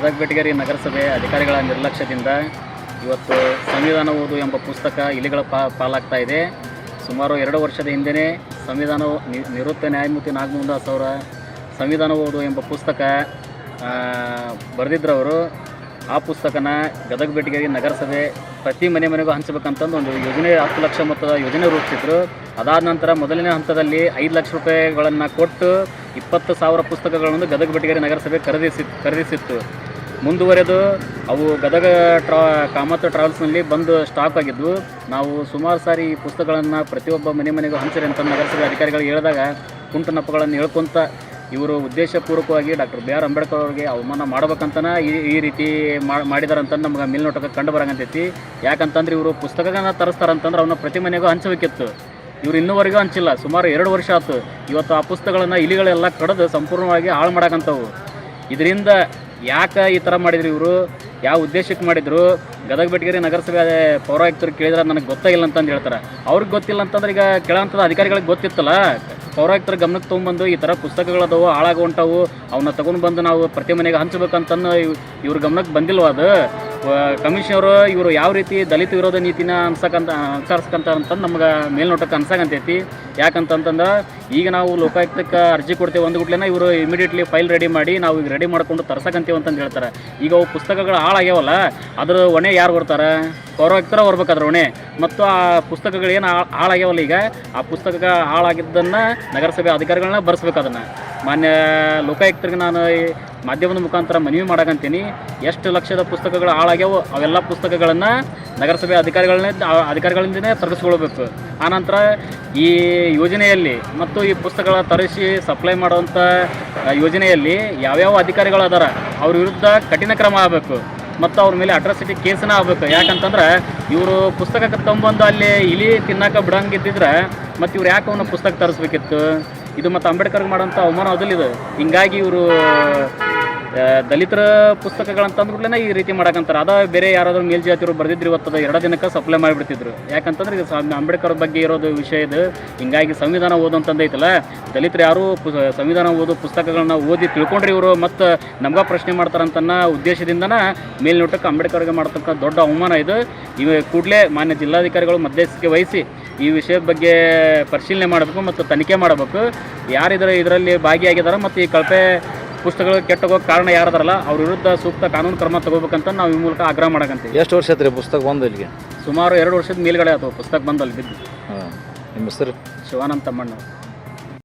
ಗದಗ ಬೆಟಗೇರಿ ನಗರಸಭೆ ಅಧಿಕಾರಿಗಳ ನಿರ್ಲಕ್ಷ್ಯದಿಂದ ಇವತ್ತು ಸಂವಿಧಾನ ಓದು ಎಂಬ ಪುಸ್ತಕ ಇಲಿಗಳ ಪಾ ಪಾಲಾಗ್ತಾ ಇದೆ. ಸುಮಾರು ಎರಡು ವರ್ಷದ ಹಿಂದೆಯೇ ಸಂವಿಧಾನ ನಿವೃತ್ತ ನ್ಯಾಯಮೂರ್ತಿ ನಾಗಮೋಹನ್ ಅವರ ಸಂವಿಧಾನ ಓದು ಎಂಬ ಪುಸ್ತಕ ಬರೆದಿದ್ದರವರು ಆ ಪುಸ್ತಕನ ಗದಗ ಬೆಟಗೇರಿ ನಗರಸಭೆ ಪ್ರತಿ ಮನೆ ಮನೆಗೂ ಹಂಚಬೇಕಂತಂದು ಒಂದು ಯೋಜನೆ ಹತ್ತು ಲಕ್ಷ ಮೊತ್ತದ ಯೋಜನೆ ರೂಪಿಸಿದ್ರು. ಅದಾದ ನಂತರ ಮೊದಲನೇ ಹಂತದಲ್ಲಿ ಐದು ಲಕ್ಷ ರೂಪಾಯಿಗಳನ್ನು ಕೊಟ್ಟು ಇಪ್ಪತ್ತು ಸಾವಿರ ಪುಸ್ತಕಗಳನ್ನು ಗದಗ ಬೆಟಗೇರಿ ನಗರಸಭೆ ಖರೀದಿಸಿ ಖರೀದಿಸಿತ್ತು. ಮುಂದುವರೆದು ಅವು ಗದಗ ಟ್ರಾ ಕಾಮತ್ ಟ್ರಾವೆಲ್ಸ್ನಲ್ಲಿ ಬಂದು ಸ್ಟಾಕ್ ಆಗಿದ್ವು. ನಾವು ಸುಮಾರು ಸಾರಿ ಈ ಪುಸ್ತಕಗಳನ್ನು ಪ್ರತಿಯೊಬ್ಬ ಮನೆ ಮನೆಗೂ ಹಂಚರಿ ಅಂತ ನಗರಸಭೆ ಅಧಿಕಾರಿಗಳಿಗೆ ಹೇಳಿದಾಗ ಕುಂಟು ನಪ್ಪಗಳನ್ನು ಹೇಳ್ಕೊಂತ ಇವರು ಉದ್ದೇಶಪೂರ್ವಕವಾಗಿ ಡಾಕ್ಟರ್ ಬಿ ಆರ್ ಅಂಬೇಡ್ಕರ್ ಅವರಿಗೆ ಅವಮಾನ ಮಾಡ್ಬೇಕಂತನ ಈ ಈ ರೀತಿ ಮಾಡಿದಾರಂತ ನಮ್ಗೆ ಮೇಲ್ನೋಟಕ್ಕೆ ಕಂಡು ಬರಂಗಂತೈತಿ. ಯಾಕಂತಂದ್ರೆ ಇವರು ಪುಸ್ತಕಗಳನ್ನ ತರಿಸ್ತಾರಂತಂದ್ರೆ ಅವನ್ನ ಪ್ರತಿ ಮನೆಗೂ ಹಂಚಬೇಕಿತ್ತು. ಇವ್ರು ಇನ್ನೂವರೆಗೂ ಹಂಚಿಲ್ಲ. ಸುಮಾರು ಎರಡು ವರ್ಷ ಆಯ್ತು ಇವತ್ತು ಆ ಪುಸ್ತಕಗಳನ್ನು ಇಲಿಗಳೆಲ್ಲ ಕಡಿದು ಸಂಪೂರ್ಣವಾಗಿ ಹಾಳು ಮಾಡಕಂತವು. ಇದರಿಂದ ಯಾಕೆ ಈ ಥರ ಮಾಡಿದ್ರು ಇವರು? ಯಾವ ಉದ್ದೇಶಕ್ಕೆ ಮಾಡಿದ್ರು? ಗದಗ ಬೆಟಗೇರಿ ನಗರಸಭೆ ಪೌರಾಯುಕ್ತರು ಕೇಳಿದ್ರೆ ನನಗೆ ಗೊತ್ತಾಗಿಲ್ಲ ಅಂತಂದು ಹೇಳ್ತಾರೆ. ಅವ್ರಿಗೆ ಗೊತ್ತಿಲ್ಲ ಅಂತಂದ್ರೆ ಈಗ ಕೆಳಹಂತದ ಅಧಿಕಾರಿಗಳಿಗೆ ಗೊತ್ತಿತ್ತಲ್ಲ? ಪೌರಾಯುಕ್ತರ ಗಮನಕ್ಕೆ ತೊಗೊಂಬಂದು ಈ ಥರ ಪುಸ್ತಕಗಳದವು ಹಾಳಾಗುವಂಟವು ಅವನ್ನ ತಗೊಂಡು ಬಂದು ನಾವು ಪ್ರತಿ ಮನೆಗೆ ಹಂಚಬೇಕಂತಂದು ಇವ್- ಇವ್ರ ಗಮನಕ್ಕೆ ಬಂದಿಲ್ವ ಅದು? ಕಮಿಷನರು ಇವರು ಯಾವ ರೀತಿ ದಲಿತ ವಿರೋಧ ನೀತಿನ ಅನ್ಸಕಂತ, ಅನುಸರಿಸ್ಕಂತ ಅಂತಂದು ನಮ್ಗೆ ಮೇಲ್ನೋಟಕ್ಕೆ ಅನ್ಸಕಂತೈತಿ. ಯಾಕಂತಂತಂದ್ರೆ ಈಗ ನಾವು ಲೋಕಾಯುಕ್ತಕ್ಕೆ ಅರ್ಜಿ ಕೊಡ್ತೇವೆ ಒಂದು ಗುಟ್ಲೆನ ಇವರು ಇಮಿಡಿಯೇಟ್ಲಿ ಫೈಲ್ ರೆಡಿ ಮಾಡಿ ನಾವು ಈಗ ರೆಡಿ ಮಾಡ್ಕೊಂಡು ತರ್ಸಕಂತೀವಿ ಅಂತಂದು ಹೇಳ್ತಾರೆ. ಈಗ ಅವು ಪುಸ್ತಕಗಳು ಹಾಳಾಗ್ಯಾವಲ್ಲ, ಅದ್ರ ಹೊಣೆ ಯಾರು ಬರ್ತಾರೆ ಪೌರಾಯುಕ್ತರ ಬರ್ಬೇಕಾದ್ರೆ ಹೊಣೆ. ಮತ್ತು ಆ ಪುಸ್ತಕಗಳು ಏನು ಹಾಳಾಗ್ಯಾವಲ್ಲ ಈಗ, ಆ ಪುಸ್ತಕ ಹಾಳಾಗಿದ್ದನ್ನು ನಗರಸಭೆ ಅಧಿಕಾರಿಗಳನ್ನ ಬರ್ಸ್ಬೇಕು ಅದನ್ನು. ಮಾನ್ಯ ಲೋಕಾಯುಕ್ತರಿಗೆ ನಾನು ಮಾಧ್ಯಮದ ಮುಖಾಂತರ ಮನವಿ ಮಾಡಕಂತೀನಿ. ಎಷ್ಟು ಲಕ್ಷದ ಪುಸ್ತಕಗಳು ಹಾಳಾಗ್ಯಾವು ಅವೆಲ್ಲ ಪುಸ್ತಕಗಳನ್ನು ನಗರಸಭೆ ಅಧಿಕಾರಿಗಳನ್ನೇ ಅಧಿಕಾರಿಗಳಿಂದನೇ ತರಿಸ್ಕೊಳ್ಬೇಕು. ಆನಂತರ ಈ ಯೋಜನೆಯಲ್ಲಿ ಮತ್ತು ಈ ಪುಸ್ತಕಗಳ ತರಿಸಿ ಸಪ್ಲೈ ಮಾಡುವಂಥ ಯೋಜನೆಯಲ್ಲಿ ಯಾವ್ಯಾವ ಅಧಿಕಾರಿಗಳು ಅದಾರ, ಅವ್ರ ವಿರುದ್ಧ ಕಠಿಣ ಕ್ರಮ ಆಗಬೇಕು. ಮತ್ತು ಅವ್ರ ಮೇಲೆ ಅಟ್ರಾಸಿಟಿ ಕೇಸನ್ನ ಆಗ್ಬೇಕು. ಯಾಕಂತಂದ್ರೆ ಇವರು ಪುಸ್ತಕ ತೊಗೊಂಬಂದು ಅಲ್ಲಿ ಇಲಿ ತಿನ್ನಕ ಬಿಡಂಗಿದ್ದಿದ್ರೆ ಮತ್ತು ಇವ್ರು ಯಾಕೆ ಅವನ ಪುಸ್ತಕ ತರಿಸ್ಬೇಕಿತ್ತು? ಇದು ಮತ್ತು ಅಂಬೇಡ್ಕರ್ಗೆ ಮಾಡೋಂಥ ಅವಮಾನ ಅದಲ್ಲಿದೆ ಹಿಂಗಾಗಿ ಇವರು ದಲಿತರ ಕೂಡಲೇ ಈ ರೀತಿ ಮಾಡಕಂತಾರೆ. ಅದ ಬೇರೆ ಯಾರಾದರೂ ಮೇಲ್ಜಾತಿಯವರು ಬರೆದಿದ್ರು ಇವತ್ತದ ಎರಡು ದಿನಕ್ಕೆ ಸಪ್ಲೈ ಮಾಡಿಬಿಡ್ತಿದ್ರು. ಯಾಕಂತಂದ್ರೆ ಇದು ಅಂಬೇಡ್ಕರ್ ಬಗ್ಗೆ ಇರೋದು ವಿಷಯ ಇದು. ಹಿಂಗಾಗಿ ಸಂವಿಧಾನ ಓದಂತಂದೈತಲ್ಲ ದಲಿತರು ಯಾರು ಸಂವಿಧಾನ ಓದು ಪುಸ್ತಕಗಳನ್ನ ಓದಿ ತಿಳ್ಕೊಂಡ್ರೆ ಇವರು ಮತ್ತು ನಮ್ಗೆ ಪ್ರಶ್ನೆ ಮಾಡ್ತಾರಂತನ್ನ ಉದ್ದೇಶದಿಂದನ ಮೇಲ್ನೋಟಕ್ಕೆ ಅಂಬೇಡ್ಕರ್ಗೆ ಮಾಡತಕ್ಕ ದೊಡ್ಡ ಅವಮಾನ ಇದು. ಇವ ಕೂಡಲೇ ಮಾನ್ಯ ಜಿಲ್ಲಾಧಿಕಾರಿಗಳು ಮಧ್ಯಸ್ಥಿಕೆ ವಹಿಸಿ ಈ ವಿಷಯದ ಬಗ್ಗೆ ಪರಿಶೀಲನೆ ಮಾಡಬೇಕು ಮತ್ತು ತನಿಖೆ ಮಾಡಬೇಕು. ಯಾರಿದ್ರೆ ಇದರಲ್ಲಿ ಭಾಗಿಯಾಗಿದ್ದಾರೆ ಮತ್ತು ಈ ಕಳಪೆ ಪುಸ್ತಕಗಳು ಕೆಟ್ಟೋಗೋಕೆ ಕಾರಣ ಯಾರದಾರಲ್ಲ ಅವ್ರ ವಿರುದ್ಧ ಸೂಕ್ತ ಕಾನೂನು ಕ್ರಮ ತಗೋಬೇಕಂತ ನಾವು ಈ ಮೂಲಕ ಆಗ್ರಹ ಮಾಡಕಂತೀವಿ. ಎಷ್ಟು ವರ್ಷ ಆಯ್ತು ರೀ ಪುಸ್ತಕ ಬಂದು ಇಲ್ಲಿಗೆ? ಸುಮಾರು ಎರಡು ವರ್ಷದ ಮೇಲ್ಗಡೆ ಆಯ್ತು ಪುಸ್ತಕ ಬಂದಲ್ಲಿ ಬಿದ್ದು. ನಿಮ್ಮ ಹೆಸರು? ಶಿವಾನಂದ ತಮ್ಮಣ್ಣ